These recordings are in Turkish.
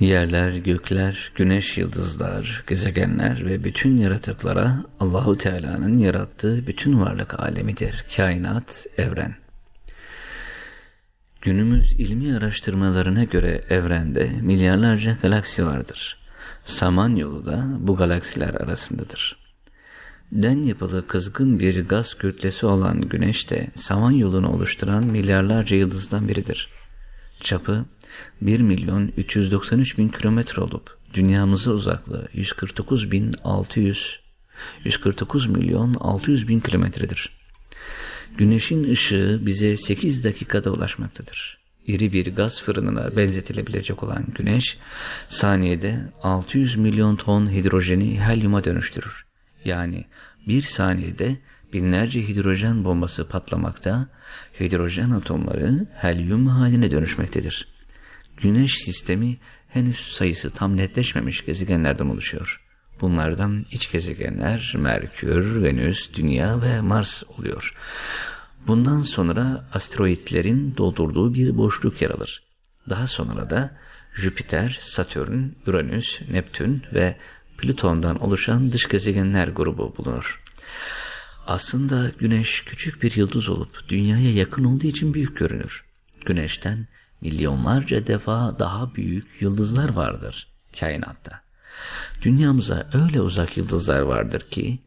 Yerler, gökler, güneş, yıldızlar, gezegenler ve bütün yaratıklara Allahu Teala'nın yarattığı bütün varlık alemidir. Kainat, evren. Günümüz ilmi araştırmalarına göre evrende milyarlarca galaksi vardır. Samanyolu da bu galaksiler arasındadır. Den yapılı kızgın bir gaz kütlesi olan Güneş de Samanyolu'nu oluşturan milyarlarca yıldızdan biridir. Çapı 1 milyon 393 bin kilometre olup dünyamıza uzaklığı 149 bin 600 149 milyon 600 bin kilometredir. Güneşin ışığı bize 8 dakikada ulaşmaktadır. İri bir gaz fırınına benzetilebilecek olan güneş, saniyede 600 milyon ton hidrojeni helyuma dönüştürür. Yani bir saniyede binlerce hidrojen bombası patlamakta, hidrojen atomları helyum haline dönüşmektedir. Güneş sistemi henüz sayısı tam netleşmemiş gezegenlerden oluşuyor. Bunlardan iç gezegenler Merkür, Venüs, Dünya ve Mars oluyor. Bundan sonra asteroidlerin doldurduğu bir boşluk yer alır. Daha sonra da Jüpiter, Satürn, Uranüs, Neptün ve Plüton'dan oluşan dış gezegenler grubu bulunur. Aslında Güneş küçük bir yıldız olup dünyaya yakın olduğu için büyük görünür. Güneşten milyonlarca defa daha büyük yıldızlar vardır kainatta. Dünyamıza öyle uzak yıldızlar vardır ki,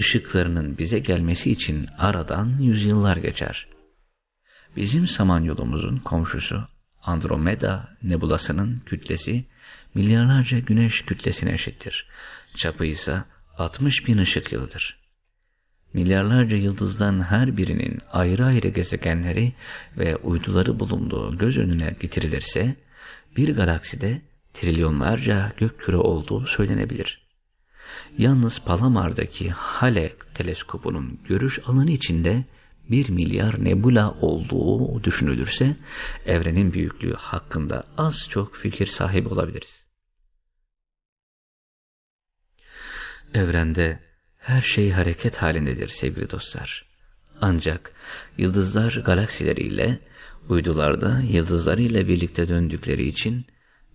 ışıklarının bize gelmesi için aradan yüzyıllar geçer. Bizim Samanyolumuzun komşusu Andromeda nebulasının kütlesi milyarlarca güneş kütlesine eşittir. Çapı ise 60 bin ışık yılıdır. Milyarlarca yıldızdan her birinin ayrı ayrı gezegenleri ve uyduları bulunduğu göz önüne getirilirse, bir galakside trilyonlarca gök küre olduğu söylenebilir. Yalnız Palamar'daki Hale teleskopunun görüş alanı içinde bir milyar nebula olduğu düşünülürse, evrenin büyüklüğü hakkında az çok fikir sahibi olabiliriz. Evrende her şey hareket halindedir sevgili dostlar. Ancak yıldızlar galaksileriyle, uydular da yıldızlarıyla birlikte döndükleri için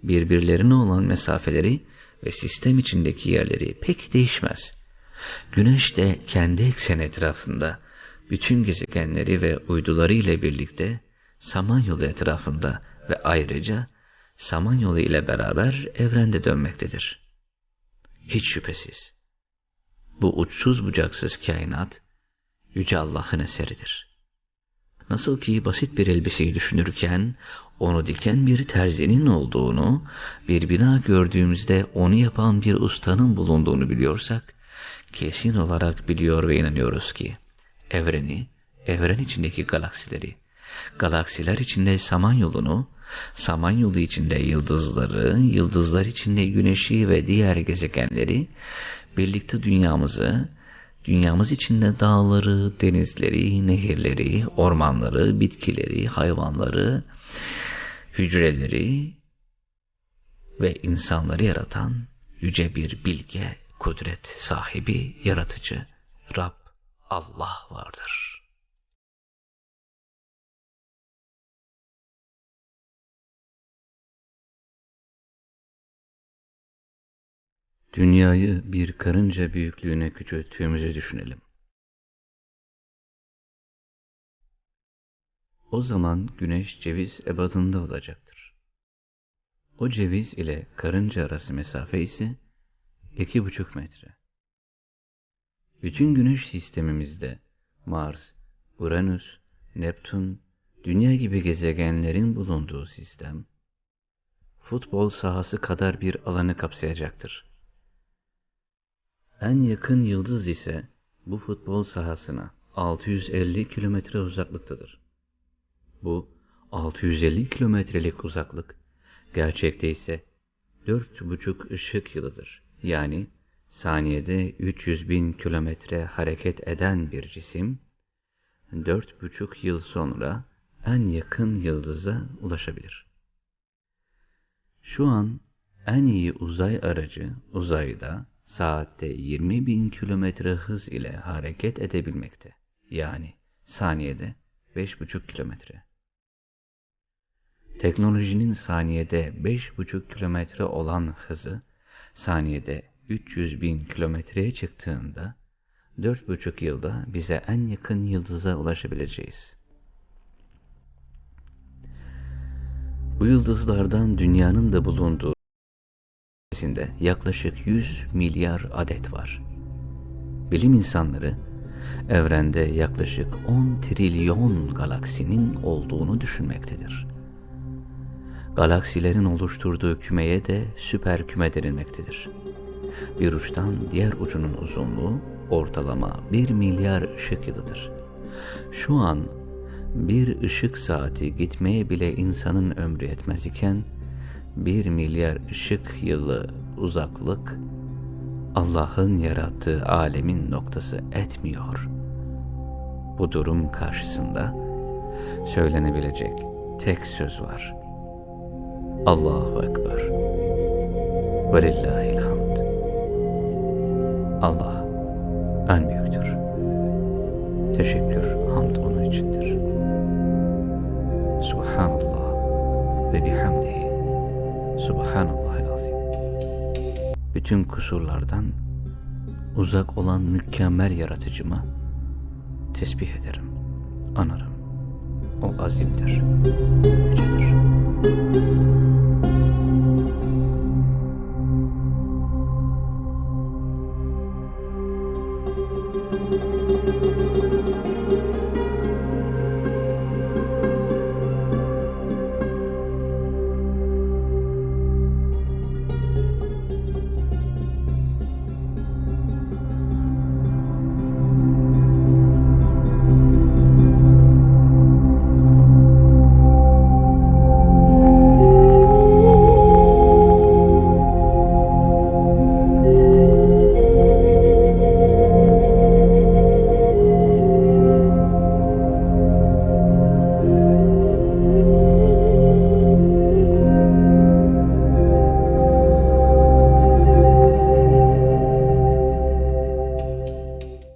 birbirlerine olan mesafeleri ve sistem içindeki yerleri pek değişmez. Güneş de kendi eksen etrafında bütün gezegenleri ve uyduları ile birlikte Samanyolu etrafında ve ayrıca Samanyolu ile beraber evrende dönmektedir. Hiç şüphesiz. Bu uçsuz bucaksız kainat, Yüce Allah'ın eseridir. Nasıl ki basit bir elbiseyi düşünürken, onu diken bir terzinin olduğunu, bir bina gördüğümüzde onu yapan bir ustanın bulunduğunu biliyorsak, kesin olarak biliyor ve inanıyoruz ki, evreni, evren içindeki galaksileri, galaksiler içinde samanyolunu, samanyolu içinde yıldızları, yıldızlar içinde güneşi ve diğer gezegenleri, birlikte dünyamızı, dünyamız içinde dağları, denizleri, nehirleri, ormanları, bitkileri, hayvanları, hücreleri ve insanları yaratan yüce bir bilge, kudret sahibi, yaratıcı Rab Allah vardır. Dünyayı bir karınca büyüklüğüne küçülttüğümüzü düşünelim. O zaman güneş ceviz ebadında olacaktır. O ceviz ile karınca arası mesafe ise iki buçuk metre. Bütün güneş sistemimizde Mars, Uranüs, Neptün, Dünya gibi gezegenlerin bulunduğu sistem, futbol sahası kadar bir alanı kapsayacaktır. En yakın yıldız ise bu futbol sahasına 650 kilometre uzaklıktadır. Bu 650 kilometrelik uzaklık gerçekte ise 4,5 ışık yılıdır. Yani saniyede 300 bin kilometre hareket eden bir cisim, 4,5 yıl sonra en yakın yıldıza ulaşabilir. Şu an en iyi uzay aracı uzayda saatte 20 bin kilometre hız ile hareket edebilmekte. Yani saniyede 5,5 kilometre. teknolojinin saniyede 5,5 kilometre olan hızı saniyede 300 bin kilometreye çıktığında 4,5 yılda bize en yakın yıldıza ulaşabileceğiz. Bu yıldızlardan dünyanın da bulunduğu içerisinde yaklaşık 100 milyar adet var. Bilim insanları evrende yaklaşık 10 trilyon galaksinin olduğunu düşünmektedir. Galaksilerin oluşturduğu kümeye de süper küme denilmektedir. Bir uçtan diğer ucunun uzunluğu ortalama 1 milyar ışık yılıdır. Şu an bir ışık saati gitmeye bile insanın ömrü yetmez iken, bir milyar ışık yılı uzaklık Allah'ın yarattığı alemin noktası etmiyor. Bu durum karşısında söylenebilecek tek söz var. Allahu Ekber. Velillahil hamd. Allah en büyüktür. Teşekkür, hamd onun içindir. Subhanallah ve bihamdihi. Subhanallahil azim. Bütün kusurlardan uzak olan mükemmel yaratıcımı tesbih ederim, anarım. O azimdir.